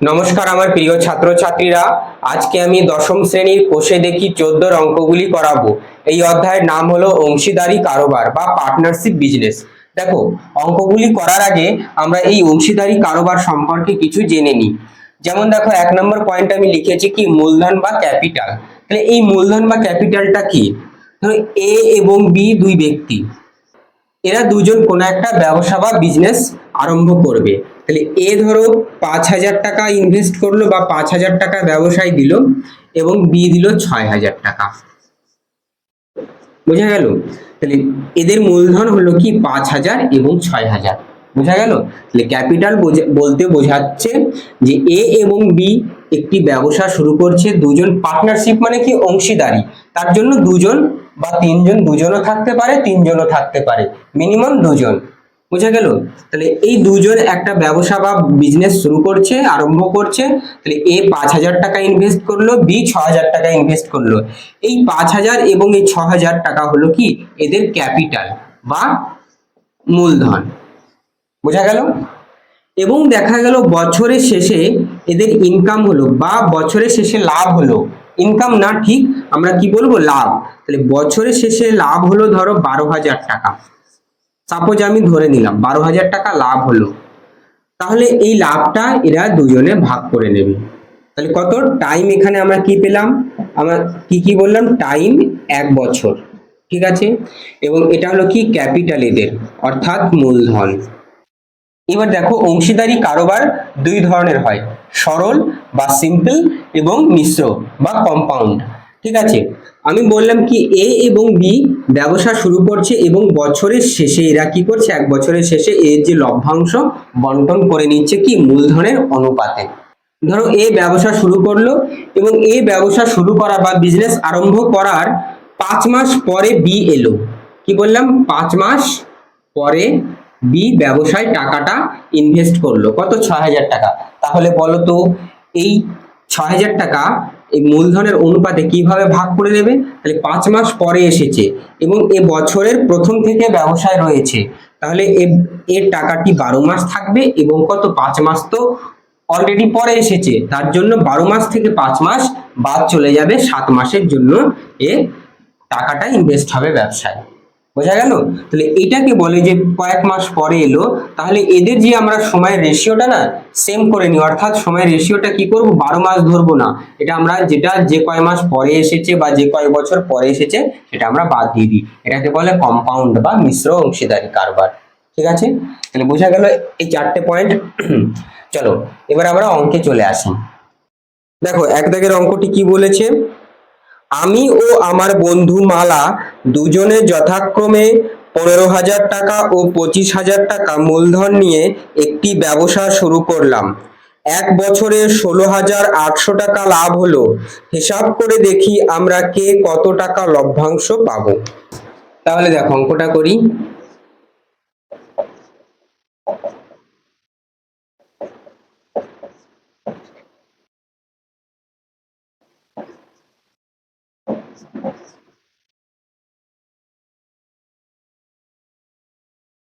নমস্কার আমার প্রিয় ছাত্রছাত্রীরা। আজকে আমি দশম শ্রেণির কোষে দেখি চোদ্দোর অঙ্কগুলি করাবো। এই অধ্যায়ের নাম হলো অংশীদারি কারোবার বা পার্টনারশিপ বিজনেস দেখো, অঙ্কগুলি করার আগে আমরা এই অংশীদারি কারোবার সম্পর্কে কিছু জেনে নিই। যেমন দেখো, এক নম্বর পয়েন্ট আমি লিখেছি কি, মূলধন বা ক্যাপিটাল তাহলে এই মূলধন বা ক্যাপিটালটা কি? ধরো এ এবং বি দুই ব্যক্তি। এরা দুজন কোনো একটা ব্যবসা বা বিজনেস আরম্ভ করবে। তাহলে এ ধরো পাঁচ হাজার টাকা ইনভেস্ট করল বা পাঁচ হাজার টাকা ব্যবসায় দিল এবং বি দিল ছয় হাজার টাকা। বোঝা গেল? তাহলে এদের মূলধন হলো কি পাঁচ হাজার এবং ছয় হাজার। বোঝা গেল? তাহলে ক্যাপিটাল বলতে বোঝাচ্ছে যে এ এবং বি একটি ব্যবসা শুরু করছে দুজন পার্টনারশিপ মানে কি অংশীদারি। তার জন্য দুজন বা তিনজন দুজনও থাকতে পারে, তিনজনও থাকতে পারে। মিনিমাম দুজন। বোঝা গেল? তাহলে এই দুজন একটা ব্যবসা বা বিজনেস শুরু করছে, আরম্ভ করছে, তাহলে এ পাঁচ হাজার টাকা ইনভেস্ট করল, বি ছ হাজার টাকা ইনভেস্ট করল। এই পাঁচ হাজার এবং এই ছ হাজার টাকা হলো কি? এদের ক্যাপিটাল বা মূলধন। বোঝা গেল? এবং দেখা গেল বছরের শেষে এদের ইনকাম হলো বা বছরের শেষে লাভ হলো। ইনকাম না ঠিক, আমরা কি বলব? লাভ। তাহলে বছরের শেষে লাভ হলো ধরো বারো হাজার টাকা। সাপোজ আমি ধরে নিলাম বারো হাজার টাকা লাভ হলো, তাহলে এই লাভটা এরা দুজনে ভাগ করে নেবে। তাহলে কত? টাইম এখানে আমরা কি পেলাম? আমরা কি কি বললাম? টাইম এক বছর, ঠিক আছে? এবং এটা হলো কি? ক্যাপিটাল এদের, অর্থাৎ মূলধন। এবার দেখো, অংশীদারি কারোবার দুই ধরনের হয়, সরল বা সিম্পল এবং মিশ্র বা কম্পাউন্ড ঠিক আছে? আমি বললাম কি এ এবং বি ব্যবসা শুরু করছে এবং বছরের শেষে, এরা কি করছে? এক বছরের শেষে এর যে লভ্যাংশ বন্টন করে নিচ্ছে কি? মূলধনের অনুপাতে। ধরো এ ব্যবসা শুরু করল এবং এ ব্যবসা শুরু করা বা বিজনেস আরম্ভ করার পাঁচ মাস পরে বি এলো। কি বললাম? পাঁচ মাস পরে বি ব্যবসায় টাকাটা ইনভেস্ট করল। কত? ছ হাজার টাকা। তাহলে বলো তো, এই ছ হাজার টাকা এই মূলধনের অনুপাতে কীভাবে ভাগ করে দেবে তাহলে পাঁচ মাস পরে এসেছে এবং এ বছরের প্রথম থেকে ব্যবসায় রয়েছে। তাহলে এর টাকাটি বারো মাস থাকবে এবং কত? পাঁচ মাস তো অলরেডি পরে এসেছে। তার জন্য বারো মাস থেকে পাঁচ মাস বাদ চলে যাবে সাত মাসের জন্য এ টাকাটা ইনভেস্ট হবে ব্যবসায়। বোঝা গেল? তাহলে এটাকে বলে যে কয়েক মাস পরে এলো, তাহলে এদের যে আমরা সময়ের রেশিওটা না সেম করে নিই। অর্থাৎ সময়ের রেশিওটা কি করব? বারো মাস ধরবো না। এটা আমরা যেটা যে কয় মাস পরে এসেছে বা যে কয় বছর পরে এসেছে, সেটা আমরা বাদ দিয়ে দিই। এটাকে বলে কম্পাউন্ড বা মিশ্র অংশীদারি কারবার। ঠিক আছে? তাহলে বোঝা গেল এই চারটে পয়েন্ট চলো, এবার আমরা অঙ্কে চলে আসি। দেখো, এক দাগের অঙ্কটি কি বলেছে? আমি ও আমার বন্ধু মালা দুজনে যথাক্রমে পনেরো হাজার টাকা ও পঁচিশ হাজার টাকা মূলধন নিয়ে একটি ব্যবসা শুরু করলাম। এক বছরে ষোলো হাজার আটশো টাকা লাভ হলো। হিসাব করে দেখি আমরা কে কত টাকা লভ্যাংশ পাব। তাহলে দেখো, অঙ্কটা করি।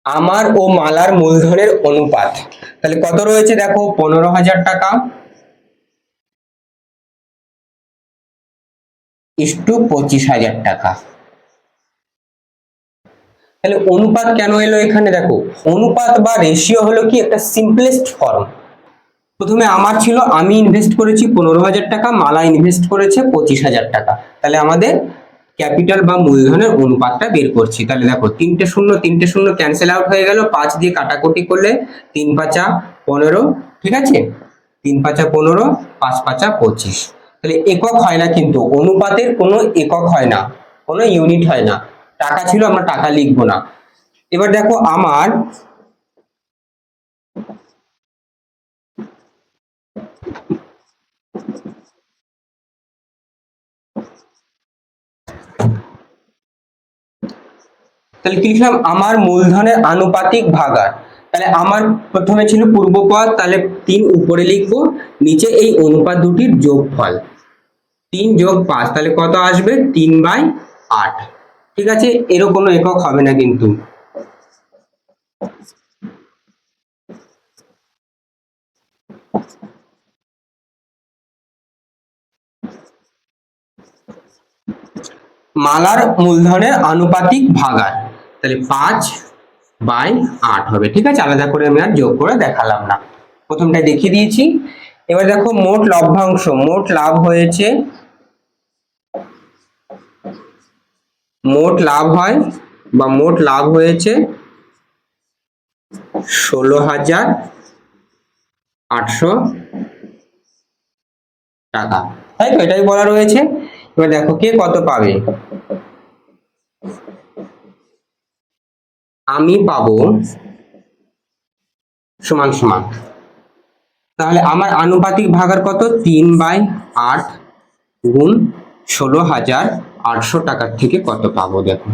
আমার ও মালার মূলধনের অনুপাত। তাহলে কত রয়েছে দেখো? পনেরো হাজার টাকা। ইস্টু পঁচিশ হাজার টাকা। তাহলে অনুপাত কেন এলো এখানে দেখো? অনুপাত বা রেশিও হলো কি? একটা সিম্পলেস্ট ফর্ম প্রথমে আমার ছিল, আমি ইনভেস্ট করেছি পনেরো হাজার টাকা, মালা ইনভেস্ট করেছে পঁচিশ হাজার টাকা। তাহলে আমাদের ক্যাপিটাল বা মূলধনের অনুপাতটা বের করছি। তাহলে দেখো, তিনটে শূন্য তিনটে শূন্য ক্যান্সেল আউট হয়ে গেল, পাঁচ দিয়ে কাটাকুটি করলে তিন পাঁচা পনেরো, ঠিক আছে? তিন পাঁচা পনেরো, পাঁচ পাঁচা পঁচিশ। তাহলে একক হয় না কিন্তু, অনুপাতের কোনো একক হয় না, কোনো ইউনিট হয় না। টাকা ছিল, আমরা টাকা লিখব না। এবার দেখো, আমার তাহলে কি লিখলাম? আমার মূলধনের আনুপাতিক ভাগার। তাহলে আমার প্রথমে ছিল পূর্বপদ, তাহলে তিন উপরে লিখব, নিচে এই অনুপাত দুটির যোগফল। তিন যোগ পাঁচ, তাহলে কত আসবে? তিন বাই আট। ঠিক আছে? এরও কোনো একক হবে না কিন্তু। মালার মূলধনের আনুপাতিক ভাগার। তাহলে পাঁচ বাই আট হবে। ঠিক আছে? আলাদা করে আমি আর যোগ করে দেখালাম না। প্রথমটা দেখিয়ে দিয়েছি। এবার দেখো মোট লভ্যাংশ। মোট লাভ হয়েছে, মোট লাভ হয় বা মোট লাভ হয়েছে ষোলো হাজার আটশো টাকা। তাই তো? এটাই বলা রয়েছে। এবার দেখো কে কত পাবে? আমি পাবো সমান সমান। তাহলে আমার আনুপাতিক ভাগার কত? তিন বাই আট গুণ ষোলো হাজার আটশো টাকার থেকে কত পাবো দেখো।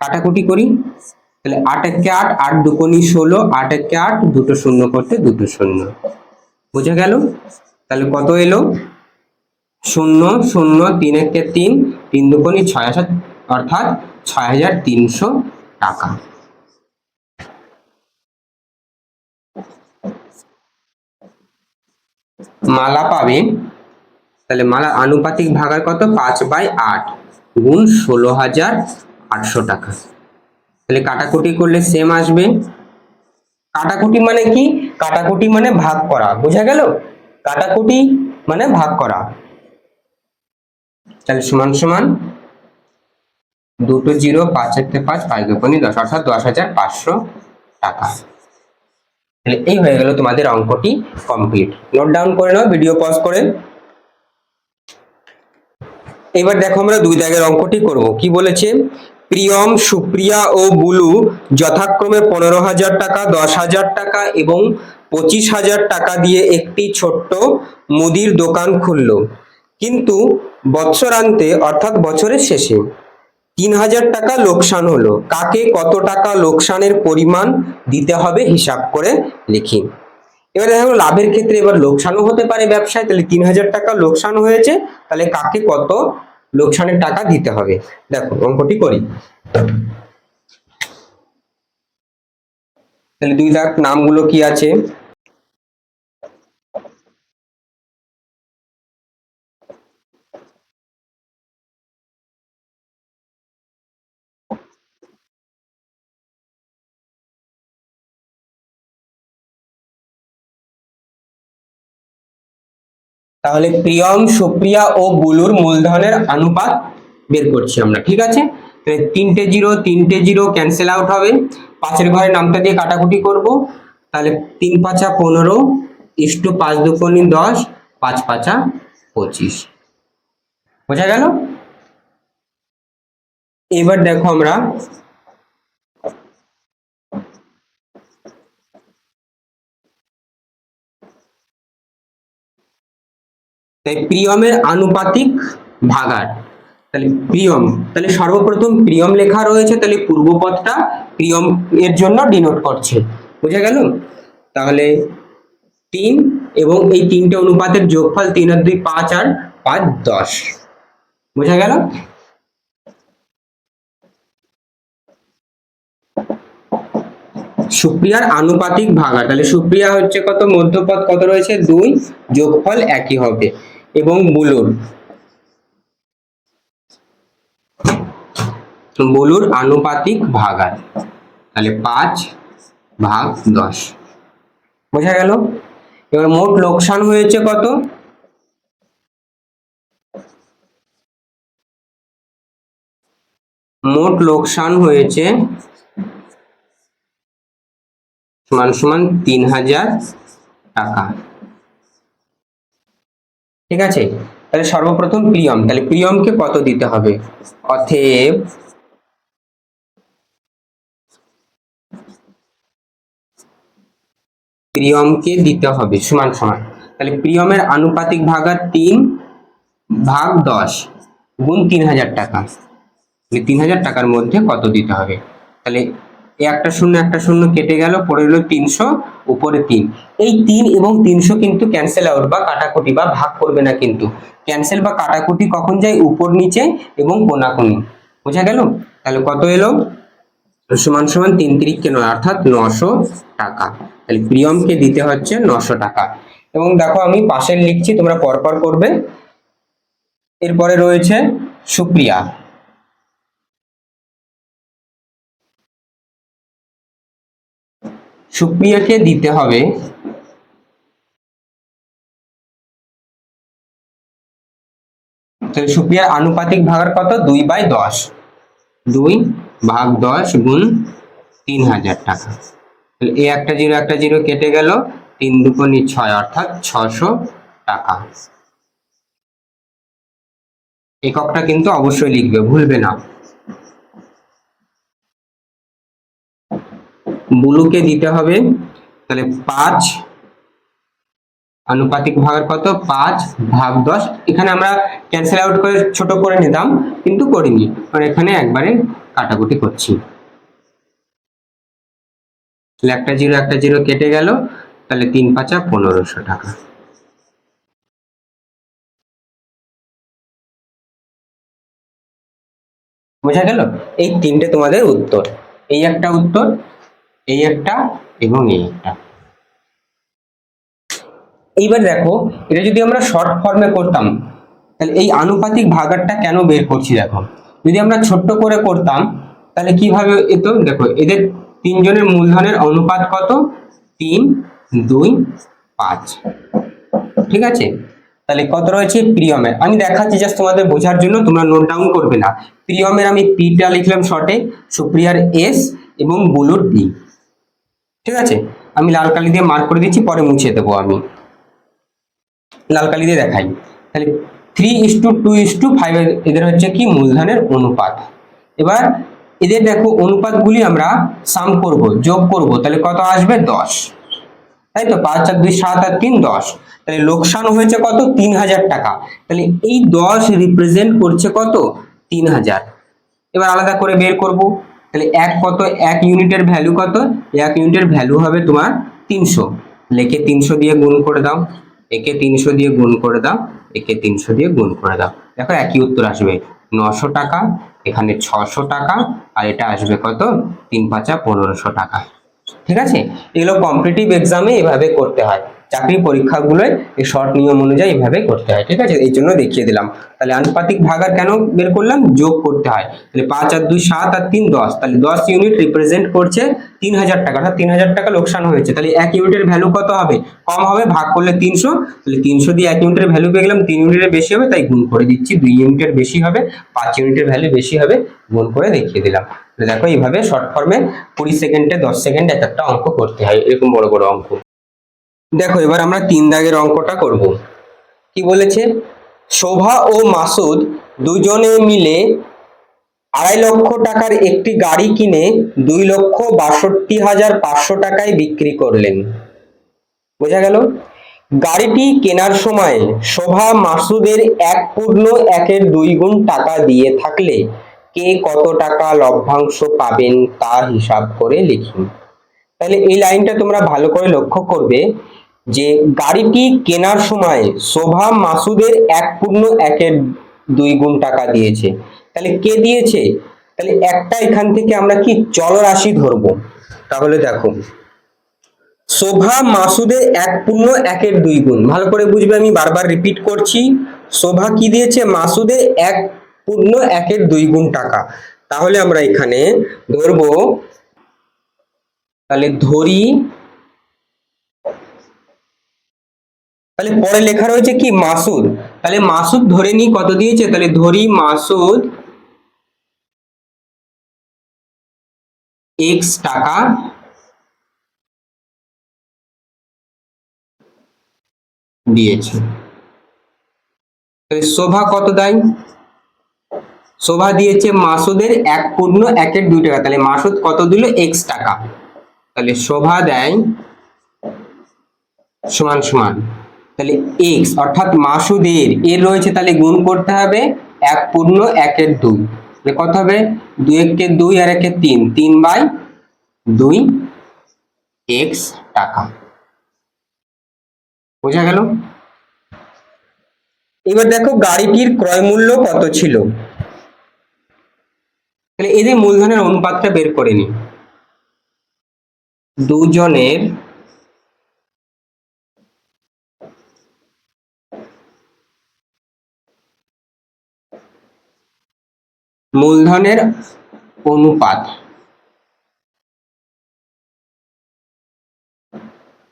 কাটাকুটি করি। তাহলে আট একে আট আট দুকোনি ষোলো, আট একে আট, দুটো শূন্য করতে দুটো শূন্য। বুঝে গেল? তাহলে কত এলো? শূন্য শূন্য, তিন একে তিন তিন দুকোনি ছয় হাজার, অর্থাৎ ছয় হাজার তিনশো টাকা। মালা পাবে, তাহলে মালার আনুপাতিক ভাগার কত? পাঁচ বাই আট, গুণ ষোলো হাজার আটশো টাকা। তাহলে কাটাকুটি করলে সেম আসবে। কাটাকুটি মানে কি? কাটাকুটি মানে ভাগ করা, বোঝা গেল? কাটাকুটি মানে ভাগ করা। তাহলে সমান সমান দুটো জিরো, পাঁচ একটা পাঁচ পাঁচ দুপনি দশ, অর্থাৎ দশ হাজার পাঁচশো টাকা। তাহলে এই হয়ে গেল তোমাদের অঙ্কটি কমপ্লিট নোট ডাউন করে নাও ভিডিও পজ করে। এবার দেখো আমরা দুই দাগের অঙ্কটি করব। কি বলেছে? প্রিয়ম, সুপ্রিয়া ও বুলু যথাক্রমে পনেরো হাজার টাকা, দশ হাজার টাকা এবং পঁচিশ হাজার টাকা দিয়ে একটি ছোট্ট মুদির দোকান খুললো। কিন্তু বৎসরান্তে, অর্থাৎ বছরের শেষে তিন হাজার টাকা লোকসান হলো। কাকে কত টাকা লোকসানের পরিমাণ দিতে হবে হিসাব করে লিখি। এবার দেখো, লাভের ক্ষেত্রে এবার লোকসানও হতে পারে ব্যবসায়, তাহলে তিন হাজার টাকা লোকসান হয়েছে, তাহলে কাকে কত লোকসানের টাকা দিতে হবে? দেখো, অঙ্কটি করি। তাহলে দুই লাখ নামগুলো কি আছে? তাহলে প্রিয়ম, সুপ্রিয়া ও বুলুর মূলধনের অনুপাত বের করছি আমরা, ঠিক আছে? তিনটে জিরো তিনটে জিরো ক্যান্সেল আউট হবে। পাঁচের ঘরে নামটা দিয়ে কাটাকুটি করব। তাহলে তিন পাঁচা পনেরো ইস্টু পাঁচ দুকোনি দশ, পাঁচ পাঁচা পঁচিশ। বোঝা গেল? এবার দেখো আমরা তাই প্রিয়মের আনুপাতিক ভাগার। তাহলে প্রিয়ম, তাহলে সর্বপ্রথম প্রিয়ম লেখা রয়েছে, তাহলে পূর্বপদটা প্রিয়ম এর জন্য ডিনোট করছে। বুঝা গেল? তাহলে তিন এবং এই তিনটে অনুপাতের যোগফল তিন আর দুই পাঁচ আর পাঁচ দশ। বোঝা গেল? সুপ্রিয়ার আনুপাতিক ভাগা তাহলে সুপ্রিয়া হচ্ছে কত? মধ্যপদ কত রয়েছে? দুই। যোগফল একই হবে। এবং বুলুর বুলুর আনুপাতিক ভাগার তাহলে পাঁচ ভাগ দশ। বোঝা গেল? এবার মোট লোকসান হয়েছে কত? মোট লোকসান হয়েছে সমান সমান তিন হাজার টাকা। ঠিক আছে? তাহলে সর্বপ্রথম প্রিয়ম, তাহলে প্রিয়মকে কত দিতে হবে? অতএব প্রিয়মকে দিতে হবে, সমান সমান। তাহলে প্রিয়মের আনুপাতিক ভাগার তিন ভাগ দশ, গুণ তিন হাজার টাকা। তিন হাজার টাকার মধ্যে কত দিতে হবে? তাহলে একটা শূন্য একটা শূন্য কেটে গেল পড়ে রইল তিনশো, উপরে তিন। এই তিন এবং তিনশো কিন্তু ক্যান্সেল আউট বা কাটাকুটি বা ভাগ করবে না কিন্তু। ক্যান্সেল বা কাটাকুটি কখন যায়? উপর নিচে এবং কোনাকুনি। বোঝা গেল? তাহলে কত এলো? সমান সমান তিন তিরিককে নয়, অর্থাৎ নশো টাকা। তাহলে প্রিয়মকে দিতে হচ্ছে নশো টাকা। এবং দেখো আমি পাশের লিখছি, তোমরা পরপর করবে। এরপরে রয়েছে সুপ্রিয়া। সুপ্রিয়াকে দিতে হবে। সুপ্রিয়ার আনুপাতিক ভাগার কত? দুই বাই দশ। দুই ভাগ দশ গুণ তিন হাজার টাকা। তাহলে এই একটা জিরো একটা জিরো কেটে গেল। তিন দুগুণি ছয়, অর্থাৎ ছশো টাকা। এককটা কিন্তু অবশ্যই লিখবে, ভুলবে না। বুলুকে দিতে হবে, তাহলে পাঁচ, আনুপাতিক ভাগের কত? পাঁচ ভাগ দশ। এখানে আমরা ক্যান্সেল আউট করে ছোট করে নিতাম, কিন্তু করিনি। কারণ এখানে একবারে কাটাকুটি করছি। তাহলে একটা জিরো একটা জিরো কেটে গেল। তাহলে তিন পাঁচা পনেরোশো টাকা। বোঝা গেল? এই তিনটে তোমাদের উত্তর। এই একটা উত্তর এই একটা এবং এই একটা। এইবার দেখো, এটা যদি আমরা শর্ট ফর্মে করতাম, তাহলে এই আনুপাতিক ভাগারটা কেন বের করছি দেখো? যদি আমরা ছোট্ট করে করতাম, তাহলে কীভাবে এত? দেখো, এদের তিনজনের মূলধনের অনুপাত কত? তিন, দুই, পাঁচ। ঠিক আছে? তাহলে কত রয়েছে? প্রিয়মের। আমি দেখাচ্ছি জাস্ট তোমাদের বোঝার জন্য, তোমরা নোট ডাউন করবে না। প্রিয়মের আমি পিটা লিখলাম শর্টে সুপ্রিয়ার এস এবং বুলুর ডি ঠিক আছে? আমি লাল কালি দিয়ে মার্ক করে দিচ্ছি পরে মুছে দেবো আমি। লাল কালি দিয়ে দেখাই। তাহলে three is to two is to five এদের হচ্ছে কি? মূলধনের অনুপাত। এবার এদের দেখো, অনুপাতগুলি আমরা সাম করব, যোগ করব, তাহলে কত আসবে? দশ। তাই তো? পাঁচ, চার, দুই, সাত আর তিন, দশ। তাহলে লোকসান হয়েছে কত? তিন হাজার টাকা। তাহলে এই দশ রিপ্রেজেন্ট করছে কত? তিন হাজার। এবার আলাদা করে বের করব। তাহলে এক কত? এক ইউনিটের ভ্যালু কত? এক ইউনিটের ভ্যালু হবে তোমার তিনশো। লেখে তিনশো দিয়ে গুণ করে দাও। একে তিনশো দিয়ে গুণ করে দাও। একে তিনশো দিয়ে গুণ করে দাও। দেখো একই উত্তর আসবে। নশো টাকা, এখানে ছশো টাকা, আর এটা আসবে কত? তিন পাঁচা পনেরোশো টাকা। ঠিক আছে? এগুলো কম্পিটিটিভ এক্সামে এভাবে করতে হয়। চাকরি পরীক্ষাগুলোয় এই শর্ট নিয়ম অনুযায়ী এভাবে করতে হয়, ঠিক আছে? এই জন্য দেখিয়ে দিলাম। তাহলে আনুপাতিক ভাগার কেন বের করলাম? যোগ করতে হয়। তাহলে পাঁচ আর দুই, সাত আর তিন, দশ। তাহলে দশ ইউনিট রিপ্রেজেন্ট করছে তিন হাজার টাকা তিন হাজার টাকা লোকসান হয়েছে। তাহলে এক ইউনিটের ভ্যালু কত হবে? কম হবে, ভাগ করলে তিনশো। তাহলে তিনশো দিয়ে এক ইউনিটের ভ্যালু পেয়ে গেলাম, তিন ইউনিটের বেশি হবে, তাই গুণ করে দিচ্ছি। দুই ইউনিটের বেশি হবে, পাঁচ ইউনিটের ভ্যালু বেশি হবে, গুণ করে দেখিয়ে দিলাম। তাহলে দেখো, এইভাবে শর্ট ফর্মে কুড়ি সেকেন্ডে দশ সেকেন্ডে এক একটা অঙ্ক করতে হয়, এরকম বড় বড় অঙ্ক। দেখো, এবার আমরা তিন দাগের অঙ্কটা করব। কি বলেছে? শোভা ও মাসুদ দুজনে মিলে আড়াই লক্ষ টাকার একটি গাড়ি কিনে দুই লক্ষ বাষট্টি হাজার পাঁচশো টাকায় বিক্রি করলেন। বোঝা গেল? গাড়িটি কেনার সময় শোভা মাসুদের এক পূর্ণ একের দুই গুণ টাকা দিয়ে থাকলে কে কত টাকা লভ্যাংশ পাবেন তা হিসাব করে লিখুন তাহলে এই লাইনটা তোমরা ভালো করে লক্ষ্য করবে। যে গাড়িটি কেনার সময় শোভা মাসুদের এক পূর্ণ একের দুই গুণ টাকা দিয়েছে। তাহলে কে দিয়েছে? তাহলে একটা এখান থেকে আমরা কি চলরাশি ধরবো? তাহলে দেখো, শোভা মাসুদের এক পূর্ণ একের দুই গুণ। ভালো করে বুঝবে, আমি বারবার রিপিট করছি। শোভা কি দিয়েছে? মাসুদে এক পূর্ণ একের দুই গুণ টাকা। তাহলে আমরা এখানে ধরবো, তাহলে ধরি তাহলে পরে লেখা রয়েছে কি? মাসুদ। তাহলে মাসুদ ধরে নি কত দিয়েছে? তাহলে ধরি মাসুদ এক্স টাকা দিয়েছে। তাহলে শোভা কত দেয়? শোভা দিয়েছে মাসুদের এক পূর্ণ একের দুই টাকা। তাহলে মাসুদ কত দিল? এক্স টাকা। তাহলে শোভা দেয় সমান সমান তাহলে এক্স অর্থাৎ মাসুদের, এর রয়েছে তাহলে গুণ করতে হবে এক পূর্ণ, একের দুই। কত হবে? দুই একে দুই আর একে তিন। তিন বাই দুই এক্স টাকা। বোঝা গেল? এবার দেখো গাড়িটির ক্রয় মূল্য কত ছিল? তাহলে এদের মূলধনের অনুপাতটা বের করে নি। দুজনের মূলধনের অনুপাত।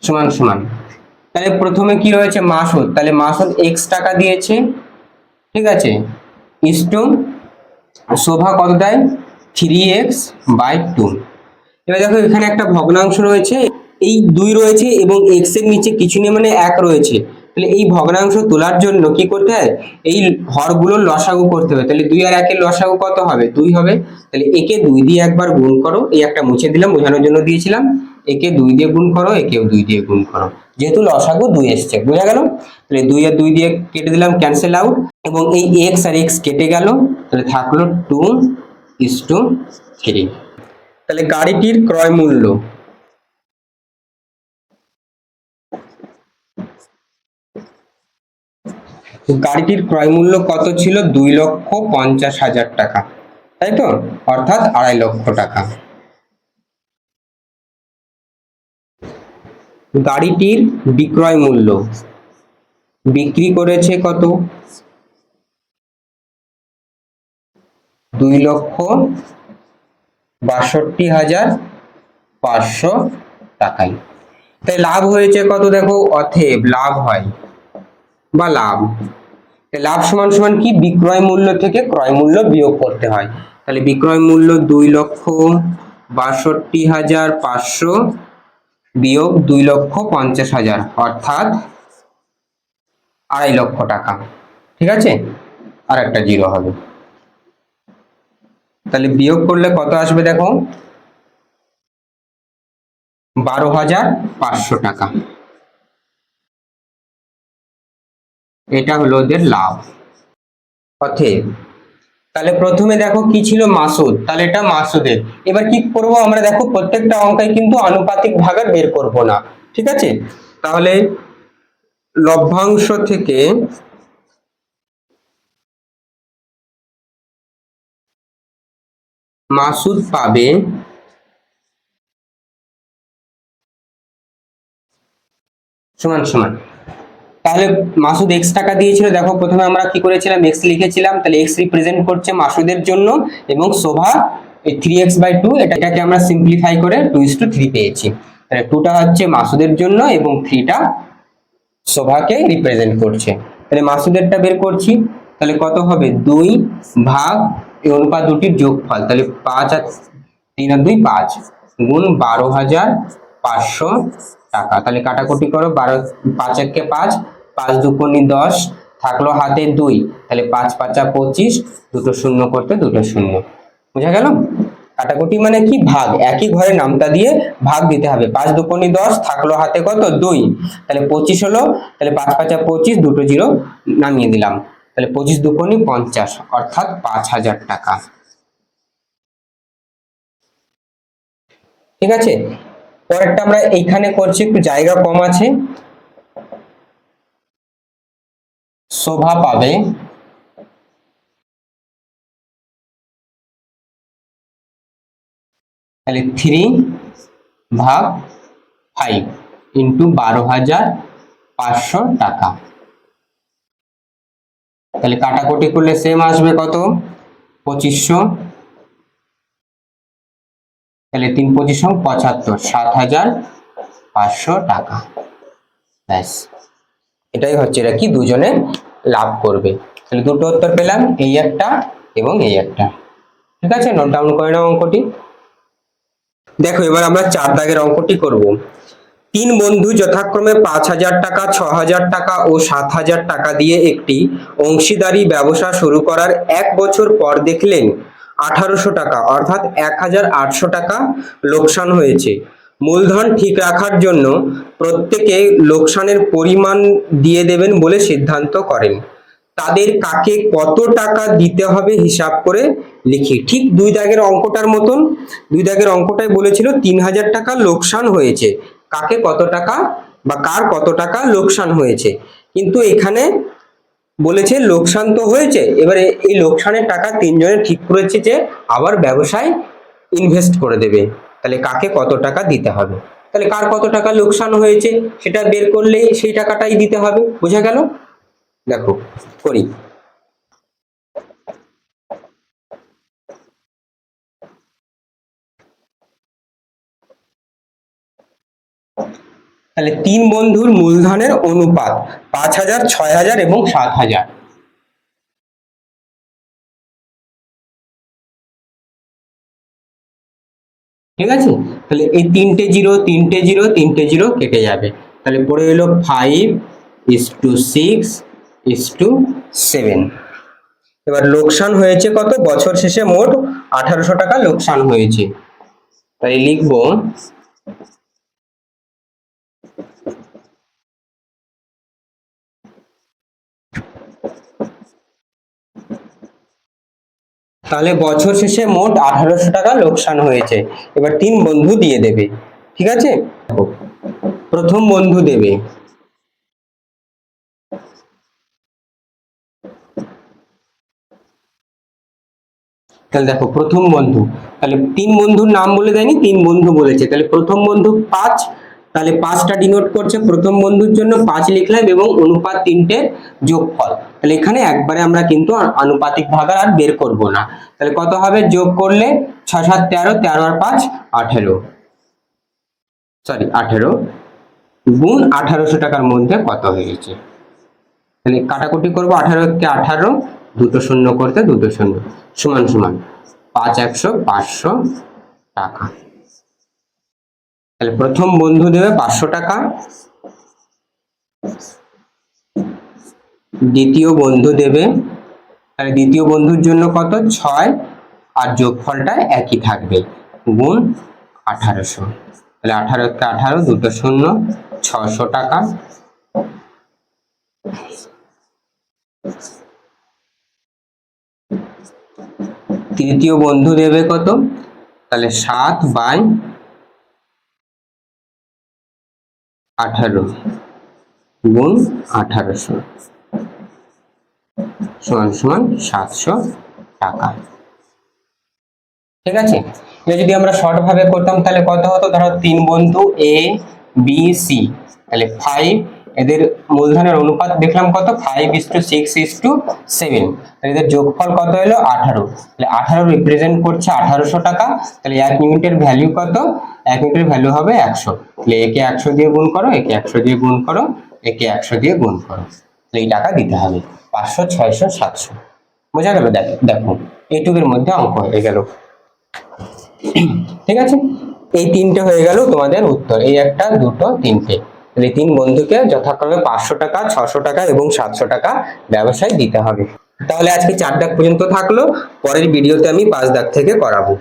সমান সমান। তাহলে প্রথমে কি রয়েছে? মাসুদ। তাহলে মাসুদ এক্স টাকা দিয়েছে। ঠিক আছে? ইস্টু শোভা কত দেয়? থ্রি এক্স বাই টু এবার দেখো, এখানে একটা ভগ্নাংশ রয়েছে। এই দুই রয়েছে এবং এক্সের নিচে কিছু নেই মানে এক রয়েছে। তাহলে এই ভগ্নাংশ তোলার জন্য কি করতে হয়? এই হরগুলোর লসাগু করতে হবে। তাহলে দুই আর একের লসাগু কত হবে? দুই হবে। তাহলে একে দুই দিয়ে একবার গুণ করো। এই একটা মুছে দিলাম, বোঝানোর জন্য দিয়েছিলাম। একে দুই দিয়ে গুণ করো, একেও দুই দিয়ে গুণ করো। যেহেতু লসাগু দুই এসছে, বোঝা গেল? তাহলে দুই আর দুই দিয়ে কেটে দিলাম ক্যান্সেল আউট এবং এই এক্স আর এক্স কেটে গেল। তাহলে থাকল টু ইস টু থ্রি তাহলে গাড়িটির ক্রয় মূল্য গাড়িটির ক্রয় মূল্য কত ছিল? দুই লক্ষ পঞ্চাশ হাজার টাকা। তাই তো? অর্থাৎ আড়াই লক্ষ টাকা। গাড়িটির বিক্রয় মূল্য। বিক্রি করেছে কত? দুই লক্ষ বাষট্টি হাজার পাঁচশো টাকায়। তাই লাভ হয়েছে কত দেখো? অথেব লাভ হয়। বা লাভ। লাভ সমান সমান কি? বিক্রয় মূল্য থেকে ক্রয় মূল্য বিয়োগ করতে হয়। তাহলে বিক্রয় মূল্য দুই লক্ষ বাষট্টি হাজার পাঁচশো বিয়োগ দুই লক্ষ পঞ্চাশ হাজার, অর্থাৎ আড়াই লক্ষ টাকা। ঠিক আছে? আর একটা জিরো হবে। তাহলে বিয়োগ করলে কত আসবে দেখো? বারো হাজার পাঁচশো টাকা। এটা হলো ওদের লাভ অতএব, তাহলে প্রথমে দেখো কি ছিল মাসুদ, তাহলে এটা মাসুদের। এবার কি করব আমরা? দেখো প্রত্যেকটা অঙ্কায় কিন্তু আনুপাতিক ভাগার বের করব না, ঠিক আছে? তাহলে লভ্যাংশ থেকে মাসুদ পাবে সমান সমান তাহলে মাসুদ এক্স টাকা দিয়েছিল। দেখো প্রথমে আমরা কি করেছিলাম? এক্স লিখেছিলাম। তাহলে এক্স রিপ্রেজেন্ট করছে মাসুদের জন্য এবং শোভা এই থ্রি এক্স বাই টু এটাকে আমরা সিম্পলিফাই করে টু ইস টু থ্রি পেয়েছি। তাহলে টুটা হচ্ছে মাসুদের জন্য এবং থ্রিটা শোভাকে রিপ্রেজেন্ট করছে। তাহলে মাসুদেরটা বের করছি। তাহলে কত হবে? দুই ভাগ এই অনুপাত দুটির যোগফল। তাহলে পাঁচ আর তিন আর দুই পাঁচ। গুণ বারো হাজার পাঁচশো টাকা। তাহলে কাটাকুটি করো। বারো পাঁচ একে পাঁচ। পাঁচ দুকোনি দশ থাকল হাতে দুই। তাহলে পাঁচ পাঁচা পঁচিশ, দুটো শূন্য করতে দুটো শূন্য। বুঝা গেল? কাটাকুটি মানে কি? ভাগ। একই ঘরে নামটা দিয়ে ভাগ দিতে হবে। পাঁচ দুকোনি দশ থাকল হাতে কত? দুই। তাহলে পঁচিশ হলো, তাহলে পাঁচ পাঁচা পঁচিশ, দুটো জিরো নামিয়ে দিলাম। তাহলে পঁচিশ দুকোনি পঞ্চাশ, অর্থাৎ পাঁচ হাজার টাকা। ঠিক আছে? পরেরটা আমরা এইখানে করছি, একটু জায়গা কম আছে। শোভা পাবে তাহলে থ্রি ভাগ ফাইভ ইন্টু বারো হাজার পাঁচশো টাকা। তাহলে কাটাকুটি করলে সেম আসবে কত? পঁচিশশো। তাহলে তিন পঁচিশ পঁচাত্তর, সাত হাজার পাঁচশো টাকা। ব্যাস। এটাই হচ্ছে এটা কি দুজনে লাভ করবে। তাহলে দুটো উত্তর পেলাম, এই একটা এবং এই একটা। ঠিক আছে নোট ডাউন করে নাও অঙ্কটি। দেখো, এবার আমরা চার দাগের অঙ্কটি করব। তিন বন্ধু যথাক্রমে পাঁচ হাজার টাকা, ছ হাজার টাকা ও সাত হাজার টাকা দিয়ে একটি অংশীদারি ব্যবসা শুরু করার এক বছর পর দেখলেন আঠারোশো টাকা, অর্থাৎ এক হাজার আটশো টাকা লোকসান হয়েছে। মূলধন ঠিক রাখার জন্য প্রত্যেকে লোকসানের পরিমাণ দিয়ে দেবেন বলে সিদ্ধান্ত করেন। তাদের কাকে কত টাকা দিতে হবে হিসাব করে লিখি। ঠিক দুই দাগের অঙ্কটার মতন, দুই দাগের অঙ্কটাই বলেছিল তিন হাজার টাকা লোকসান হয়েছে। কাকে কত টাকা বা কার কত টাকা লোকসান হয়েছে? কিন্তু এখানে বলেছে লোকসান তো হয়েছে, এবারে এই লোকসানের টাকা তিনজনে ঠিক করেছে যে আবার ব্যবসায় ইনভেস্ট করে দেবে। তাহলে কাকে কত টাকা দিতে হবে? তাহলে কার কত টাকা লোকসান হয়েছে সেটা বের করলেই সেই টাকাটাই দিতে হবে, বোঝা গেল? দেখো, করি। তাহলে তিন বন্ধুর মূলধনের অনুপাত পাঁচ হাজার, ছয় হাজার এবং সাত হাজার। ঠিক আছে? তাহলে এই তিনটে জিরো তিনটে জিরো তিনটে জিরো কেটে যাবে। তাহলে পড়ে গেল five is to six is to seven এবার লোকসান হয়েছে কত? বছর শেষে মোট আঠারোশো টাকা লোকসান হয়েছে। তাই লিখব তাহলে বছর শেষে মোট আঠারোশো টাকা লোকসান হয়েছে। এবার তিন বন্ধু দিয়ে দেবে, ঠিক আছে? প্রথম বন্ধু দেবে। তাহলে দেখো, প্রথম বন্ধু। তাহলে তিন বন্ধুর নাম বলে দেয়নি, তিন বন্ধু বলেছে। তাহলে প্রথম বন্ধু পাঁচ তাহলে পাঁচটা ডিনোট করছে। প্রথম বন্ধুর জন্য পাঁচ লিখলাম এবং অনুপাত তিনটের যোগফল। তাহলে এখানে একবারে আমরা কিন্তু আনুপাতিক ভাগার আর বের করব না। তাহলে কত হবে? যোগ করলে ছয় সাত, তেরো তেরো আর পাঁচ, আঠেরো। সরি আঠেরো। গুণ আঠারোশো টাকার মধ্যে কত হয়েছে তাহলে কাটাকুটি করব আঠারো কে আঠারো, দুটো শূন্য করতে দুটো শূন্য। সমান সমান। পাঁচ, একশো, পাঁচশো টাকা। তাহলে প্রথম বন্ধু দেবে পাঁচশো টাকা। দ্বিতীয় বন্ধু দেবে, তাহলে দ্বিতীয় বন্ধুর জন্য কত? ছয়। আর যোগফলটা একই থাকবে, গুণ আঠারোশো। তাহলে আঠারো কে আঠারো, দুটো শূন্য, ছশো টাকা। তৃতীয় বন্ধু দেবে কত? তাহলে সাত বাই আঠারো গুণ আঠারোশো। সমান সমান সাতশো টাকা। ঠিক আছে? যদি আমরা শর্ট ভাবে করতাম, তাহলে কত হতো? ধরো তিন বন্ধু এ বি সি তাহলে ফাইভ এদের মূলধনের অনুপাত দেখলাম কত? Five is to six is to seven এদের যোগফল কত হলো আঠারো। তাহলে আঠারো রিপ্রেজেন্ট করছে আঠারোশো টাকা। তাহলে এক ইউনিটের ভ্যালু কত? এক ইউনিটের ভ্যালু হবে একশো। তাহলে একে একশো দিয়ে গুণ করো, একে একশো দিয়ে গুণ করো, একে একশো দিয়ে গুণ করো। তাহলে এই টাকা দিতে হবে। পাঁচশো, ছয়শো, সাতশো। বোঝা গেল? দেখো দেখো এইটুকুর মধ্যে অঙ্ক হয়ে গেল। ঠিক আছে? এই তিনটে হয়ে গেল তোমাদের উত্তর। এই একটা, দুটো, তিনটে। তাহলে তিন বন্ধুকে যথাক্রমে পাঁচশো টাকা, ছশো টাকা এবং সাতশো টাকা ব্যবসায় দিতে হবে। তাহলে আজকে চার দাগ পর্যন্ত থাকল। পরের ভিডিওতে আমি পাঁচ দাগ থেকে করাবো।